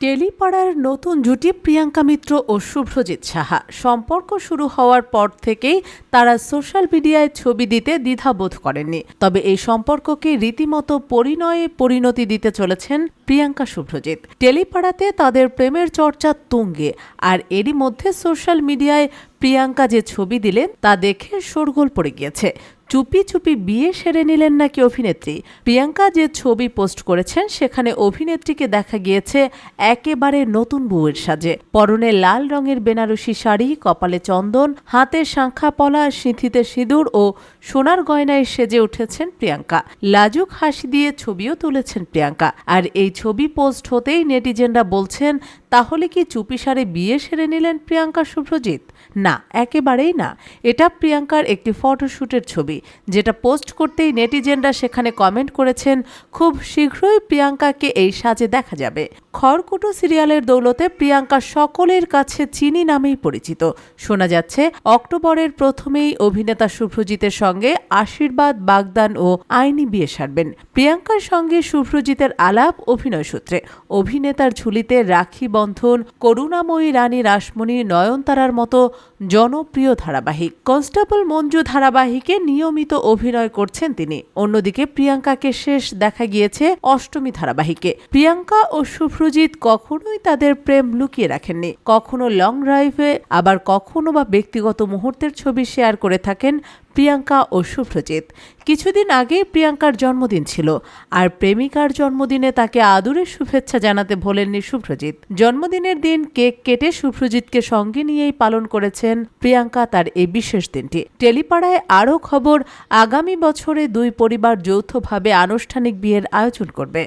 টেলিপাড়ার নতুন জুটি প্রিয়াঙ্কা মিত্র ও শুভ্রজিৎ সাহা। সম্পর্ক শুরু হওয়ার পর থেকেই তারা সোশ্যাল মিডিয়ায় ছবি দিতে দ্বিধাবোধ করেননি। তবে এই সম্পর্ককে রীতিমতো পরিণয়ে পরিণতি দিতে চলেছেন প্রিয়াঙ্কা শুভ্রজিৎ। টেলিপাড়াতে তাদের প্রেমের চর্চা তুঙ্গে, আর এরই মধ্যে সোশ্যাল মিডিয়ায় প্রিয়াঙ্কা যে ছবি দিলেন তা দেখে শোরগোল পড়ে গিয়েছে। চুপি চুপি বিয়ে সেরে নিলেন নাকি অভিনেত্রী? প্রিয়াঙ্কা যে ছবি পোস্ট করেছেন, সেখানে অভিনেত্রীকে দেখা গিয়েছে একেবারে নতুন বউয়ের সাজে। পরনে লাল রঙের বেনারসি শাড়ি, কপালে চন্দন, হাতে শাঁখা পলা, সিঁথিতে সিঁদুর ও সোনার গয়নায় সেজে উঠেছেন প্রিয়াঙ্কা। লাজুক হাসি দিয়ে ছবিও তুলেছেন প্রিয়াঙ্কা। আর এই ছবি পোস্ট হতেই নেটিজেনরা বলছেন, তাহলে কি চুপিসারে বিয়ে সেরে নিলেন প্রিয়াঙ্কা শুভ্রজিৎ না, একেবারেই না। এটা প্রিয়াঙ্কার একটি ফটোশ্যুটের ছবি, যেটা পোস্ট করতেই নেটিজেনরা সেখানে কমেন্ট করেছেন, খুব শীঘ্রই প্রিয়াঙ্কাকে এই সাজে দেখা যাবে। খড়কুটো সিরিয়ালের দৌলতে প্রিয়াঙ্কা সকলের কাছে চিনি নামেই পরিচিত। শোনা যাচ্ছে, অক্টোবরের প্রথমেই অভিনেতা শুভ্রজিতের সঙ্গে আশীর্বাদ, বাগদান ও আইনি বিয়ে সারবেন। প্রিয়াঙ্কার সঙ্গে শুভ্রজিতের আলাপ অভিনয় সূত্রে অভিনেতার ঝুলিতে রাখি বন্ধন করুণাময়ী রানী রাসমণি নয়নতারার মতো জনপ্রিয় ধারাবাহিক কনস্টেবল মঞ্জু ধারাবাহিকে নিয়মিত অভিনয় করছেন তিনি। অন্যদিকে প্রিয়াঙ্কাকে শেষ দেখা গিয়েছে অষ্টমী ধারাবাহিকে। প্রিয়াঙ্কা ও শুভ্রজিৎ কখনোই তাদের প্রেম লুকিয়ে রাখেননি। কখনো লং ড্রাইভে, আবার কখনো বা ব্যক্তিগত মুহূর্তের ছবি শেয়ার করে থাকেন প্রিয়াঙ্কা ও শুভ্রজিৎ কিছুদিন আগেই প্রিয়াঙ্কার জন্মদিন ছিল, আর প্রেমিকার জন্মদিনে তাকে আদুরে শুভেচ্ছা জানাতে ভোলেননি শুভ্রজিৎ জন্মদিনের দিন কেক কেটে শুভ্রজিৎকে সঙ্গে নিয়েই পালন করেছেন প্রিয়াঙ্কা তার এই বিশেষ দিনটি। টেলিপাড়ায় আরও খবর, আগামী বছরে দুই পরিবার যৌথভাবে আনুষ্ঠানিক বিয়ের আয়োজন করবে।